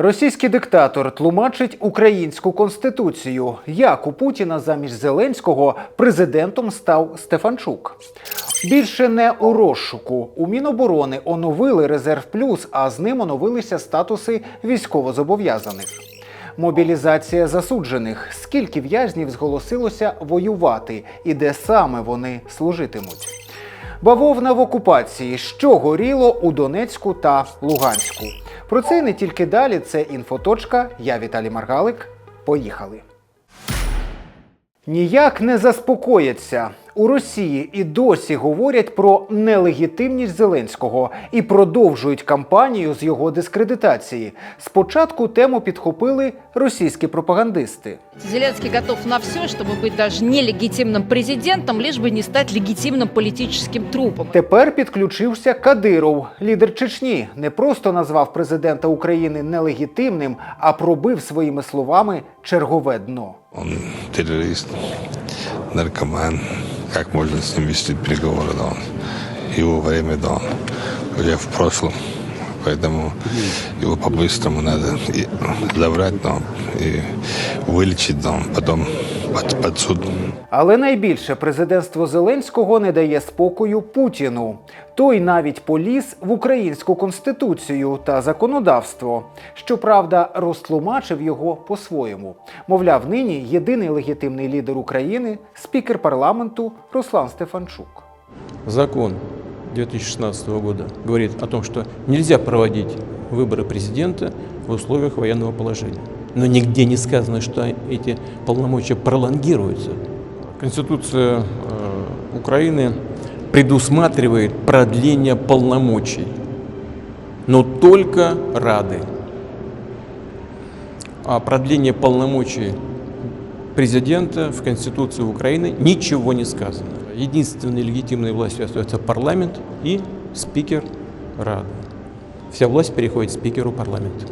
Російський диктатор тлумачить українську конституцію. Як у Путіна замість Зеленського президентом став Стефанчук. Більше не у розшуку. У Міноборони оновили резерв плюс, а з ним оновилися статуси військовозобов'язаних. Мобілізація засуджених. Скільки в'язнів зголосилося воювати, і де саме вони служитимуть? Бавовна в окупації, що горіло у Донецьку та Луганську. Про це не тільки далі. Це інфоточка. Я Віталій Маргалик. Поїхали. Ніяк не заспокояться. У Росії і досі говорять про нелегітимність Зеленського і продовжують кампанію з його дискредитації. Спочатку тему підхопили російські пропагандисти. Зеленский готов на все, чтобы быть даже нелегитимным президентом, лишь бы не стать легитимным политическим трупом. Тепер підключився Кадиров, лідер Чечні. Не просто назвав президента України нелегітимним, а пробив своїми словами чергове дно. Он террорист, наркоман. Как можно с ним вести переговоры, да? Его время, да, уже в прошлом. Поэтому его по-быстрому надо и забрать, да, и вылечить, да, потом под. Але найбільше президентство Зеленського не дає спокою Путіну. Той навіть поліз в українську конституцію та законодавство. Щоправда, розтлумачив його по-своєму. Мовляв, нині єдиний легітимний лідер України спікер парламенту Руслан Стефанчук. Закон 2016 года говорит о том, что нельзя проводить выборы президента в условиях военного положения. Но нигде не сказано, что эти полномочия пролонгируются. Конституция э, Украины предусматривает продление полномочий, но только Рады. А продление полномочий президента в Конституции Украины ничего не сказано. Единственной легитимной властью остается парламент и спикер Рады. Вся власть переходит спикеру парламента.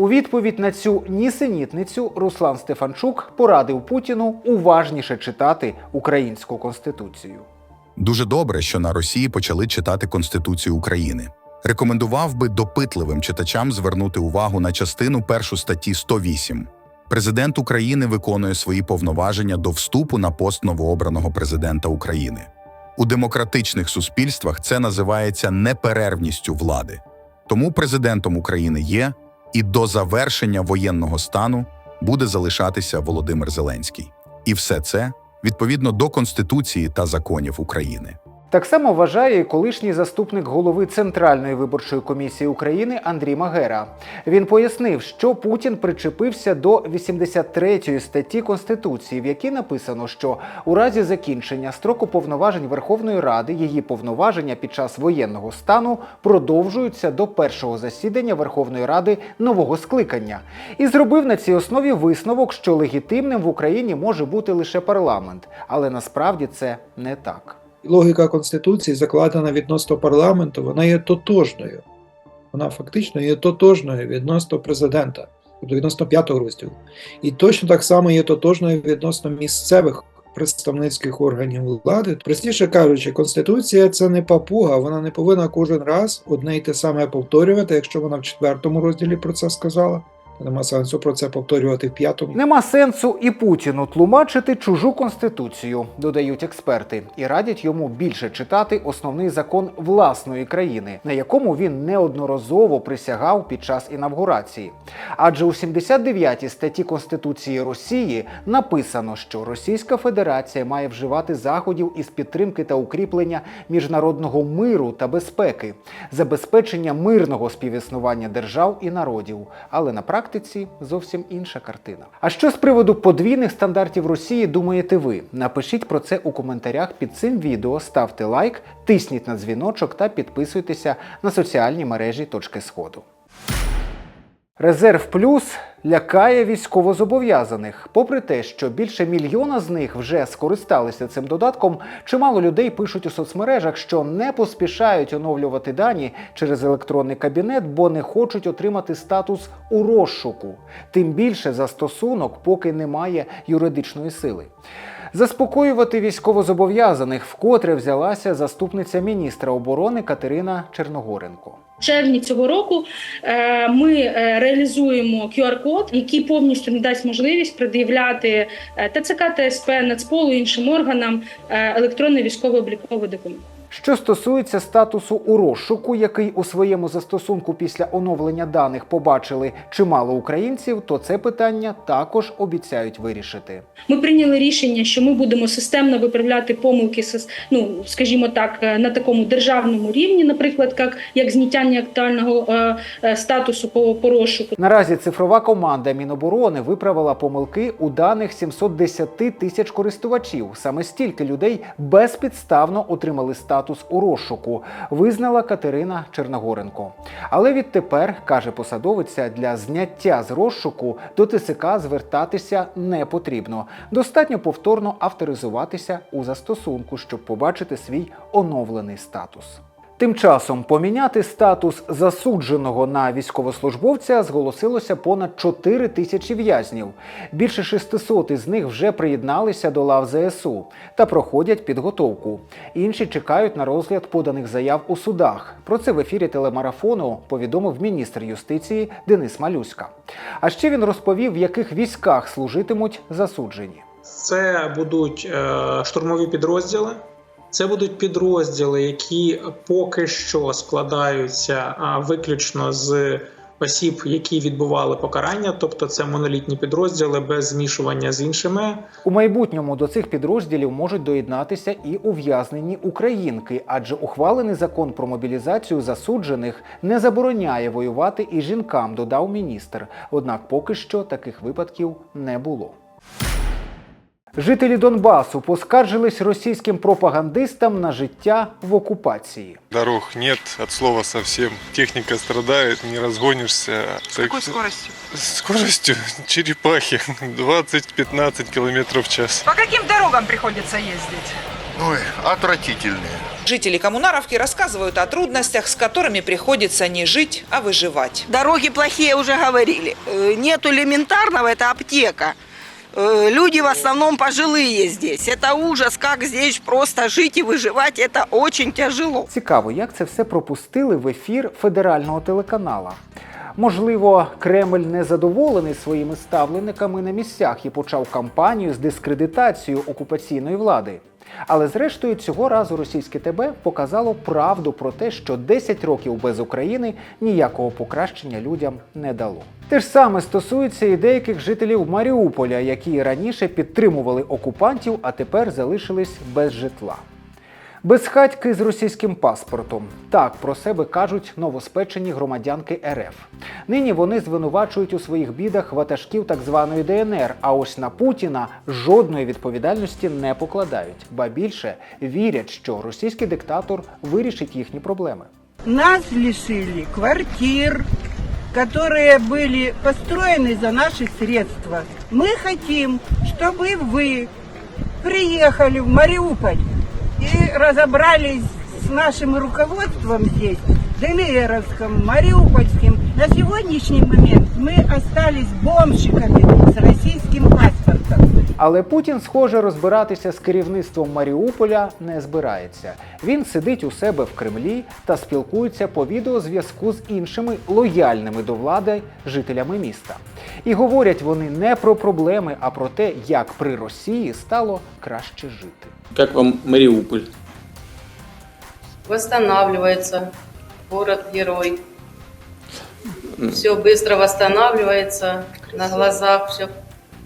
У відповідь на цю нісенітницю Руслан Стефанчук порадив Путіну уважніше читати українську конституцію. Дуже добре, що на Росії почали читати Конституцію України. Рекомендував би допитливим читачам звернути увагу на частину першу статті 108. Президент України виконує свої повноваження до вступу на пост новообраного президента України. У демократичних суспільствах це називається неперервністю влади. Тому президентом України є і до завершення воєнного стану буде залишатися Володимир Зеленський. І все це відповідно до Конституції та законів України. Так само вважає колишній заступник голови Центральної виборчої комісії України Андрій Магера. Він пояснив, що Путін причепився до 83 статті Конституції, в якій написано, що у разі закінчення строку повноважень Верховної Ради її повноваження під час воєнного стану продовжуються до першого засідання Верховної Ради нового скликання, і зробив на цій основі висновок, що легітимним в Україні може бути лише парламент, але насправді це не так. Логіка Конституції закладена відносно парламенту, вона є тотожною. Вона фактично є тотожною відносно президента, тобто відносно п'ятого розділу. І точно так само є тотожною відносно місцевих представницьких органів влади. Простіше кажучи, Конституція це не папуга, вона не повинна кожен раз одне й те саме повторювати, якщо вона в четвертому розділі про це сказала. Нема сенсу про це повторювати в п'ятому. Нема сенсу і Путіну тлумачити чужу конституцію, додають експерти, і радять йому більше читати основний закон власної країни, на якому він неодноразово присягав під час інавгурації. Адже у 79-й статті Конституції Росії написано, що Російська Федерація має вживати заходів із підтримки та укріплення міжнародного миру та безпеки, забезпечення мирного співіснування держав і народів. Але на практиці зовсім інша картина. А що з приводу подвійних стандартів Росії думаєте ви? Напишіть про це у коментарях під цим відео, ставте лайк, тисніть на дзвіночок та підписуйтеся на соціальні мережі точки сходу. Резерв плюс лякає військовозобов'язаних. Попри те, що більше мільйона з них вже скористалися цим додатком, чимало людей пишуть у соцмережах, що не поспішають оновлювати дані через електронний кабінет, бо не хочуть отримати статус у розшуку. Тим більше застосунок поки немає юридичної сили. Заспокоювати військовозобов'язаних вкотре взялася заступниця міністра оборони Катерина Черногоренко. В червні цього року е, ми е, реалізуємо QR-код, який повністю надасть можливість пред'являти е, ТЦК, ТСП, Нацполу іншим органам електронний військовий обліковий документ. Що стосується статусу у розшуку, який у своєму застосунку після оновлення даних побачили чимало українців, то це питання також обіцяють вирішити. Ми прийняли рішення, що ми будемо системно виправляти помилки, ну скажімо так, е, на такому державному рівні, наприклад, як, як зняття неактуального е, е, статусу по, по розшуку. Наразі цифрова команда Міноборони виправила помилки у даних 710 тисяч користувачів. Саме стільки людей безпідставно отримали статус у розшуку, визнала Катерина Черногоренко. Але відтепер, каже посадовиця, для зняття з розшуку до ТСК звертатися не потрібно. Достатньо повторно авторизуватися у застосунку, щоб побачити свій оновлений статус. Тим часом поміняти статус засудженого на військовослужбовця зголосилося понад 4 тисячі в'язнів. Більше 600 із них вже приєдналися до лав ЗСУ та проходять підготовку. Інші чекають на розгляд поданих заяв у судах. Про це в ефірі телемарафону повідомив міністр юстиції Денис Малюська. А ще він розповів, в яких військах служитимуть засуджені. Це будуть е, штурмові підрозділи. Це будуть підрозділи, які поки що складаються виключно з осіб, які відбували покарання, тобто це монолітні підрозділи без змішування з іншими. У майбутньому до цих підрозділів можуть доєднатися і ув'язнені українки, адже ухвалений закон про мобілізацію засуджених не забороняє воювати і жінкам, додав міністр. Однак поки що таких випадків не було. Жителі Донбасу поскаржились російським пропагандистам на життя в окупації. Дорог нет от слова совсем. Техника страдает, не разгонишься. С какой скоростью? С скоростью черепахи 20-15 километров в час. По каким дорогам приходится ездить? Ой, отвратительные. Жители Коммунаровки рассказывают о трудностях, с которыми приходится не жить, а выживать. Дороги плохие, уже говорили. Э, Нет элементарного, это аптека. Э, Люди в основном пожилые здесь. Это ужас, как здесь просто жить и выживать. Это очень тяжело. Цікаво, як це все пропустили в ефір федерального телеканала. Можливо, Кремль не задоволений своїми ставленниками на місцях і почав кампанію з дискредитацією окупаційної влади. Але зрештою цього разу російське ТБ показало правду про те, що 10 років без України ніякого покращення людям не дало. Те ж саме стосується і деяких жителів Маріуполя, які раніше підтримували окупантів, а тепер залишились без житла. Безхатьки з російським паспортом. Так про себе кажуть новоспечені громадянки РФ. Нині вони звинувачують у своїх бідах ватажків так званої ДНР. А ось на Путіна жодної відповідальності не покладають, ба більше вірять, що російський диктатор вирішить їхні проблеми. Нас лишили квартир, которые были построены за наши средства. Мы хотим, чтобы вы приехали в Мариуполь и разобрались с нашим руководством здесь, ДНРовским, Мариупольским. На сегодняшний момент мы остались бомщиками с российским паспортом. Але Путін, схоже, розбиратися з керівництвом Маріуполя не збирається. Він сидить у себе в Кремлі та спілкується по відеозв'язку з іншими лояльними до влади жителями міста. І говорять вони не про проблеми, а про те, як при Росії стало краще жити. Как вам Мариуполь? Восстанавливается город-герой. Все быстро восстанавливается, на глазах все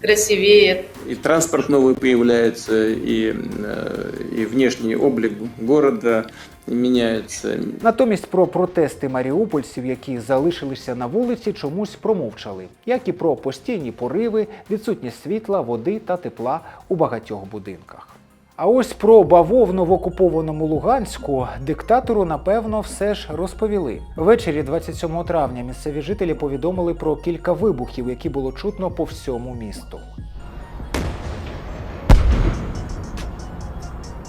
красивеет. И транспорт новый появляется, и, э, и внешний облик города меняется. Натомість про протести маріупольців, які залишилися на вулиці, чомусь промовчали, як і про постійні пориви, відсутність світла, води та тепла у багатьох будинках. А ось про бавовну в окупованому Луганську диктатору напевно все ж розповіли. Ввечері 27 травня місцеві жителі повідомили про кілька вибухів, які було чутно по всьому місту.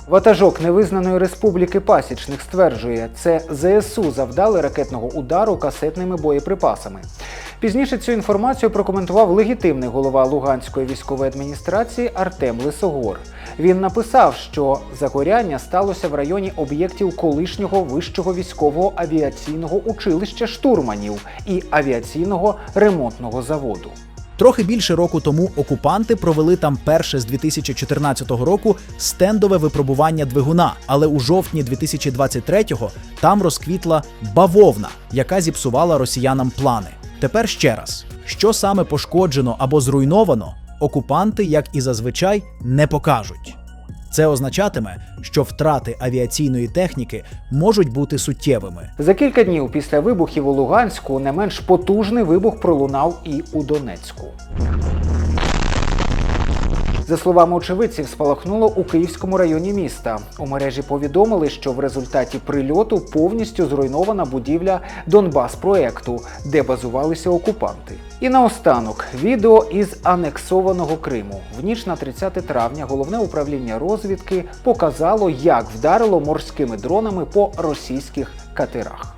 Ватажок невизнаної республіки Пасічних стверджує, це ЗСУ завдали ракетного удару касетними боєприпасами. Пізніше цю інформацію прокоментував легітимний голова Луганської військової адміністрації Артем Лисогор. Він написав, що загоряння сталося в районі об'єктів колишнього вищого військового авіаційного училища штурманів і авіаційного ремонтного заводу. Трохи більше року тому окупанти провели там перше з 2014 року стендове випробування двигуна, але у жовтні 2023-го там розквітла бавовна, яка зіпсувала росіянам плани. Тепер ще раз, що саме пошкоджено або зруйновано, окупанти, як і зазвичай, не покажуть. Це означатиме, що втрати авіаційної техніки можуть бути суттєвими. За кілька днів після вибухів у Луганську не менш потужний вибух пролунав і у Донецьку. За словами очевидців, спалахнуло у Київському районі міста. У мережі повідомили, що в результаті прильоту повністю зруйнована будівля Донбас-проекту, де базувалися окупанти. І наостанок відео із анексованого Криму. В ніч на 30 травня головне управління розвідки показало, як вдарило морськими дронами по російських катерах.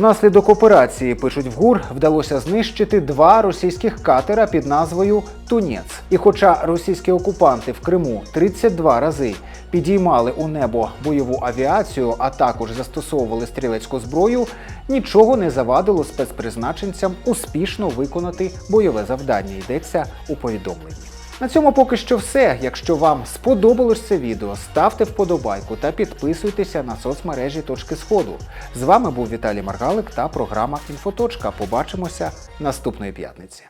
Внаслідок операції, пишуть в ГУР, вдалося знищити два російських катера під назвою Тунець. І хоча російські окупанти в Криму 32 рази підіймали у небо бойову авіацію, а також застосовували стрілецьку зброю, нічого не завадило спецпризначенцям успішно виконати бойове завдання. Йдеться у повідомленні. На цьому поки що все. Якщо вам сподобалось це відео, ставте вподобайку та підписуйтеся на соцмережі Точки Сходу. З вами був Віталій Маргалик та програма Інфоточка. Побачимося наступної п'ятниці.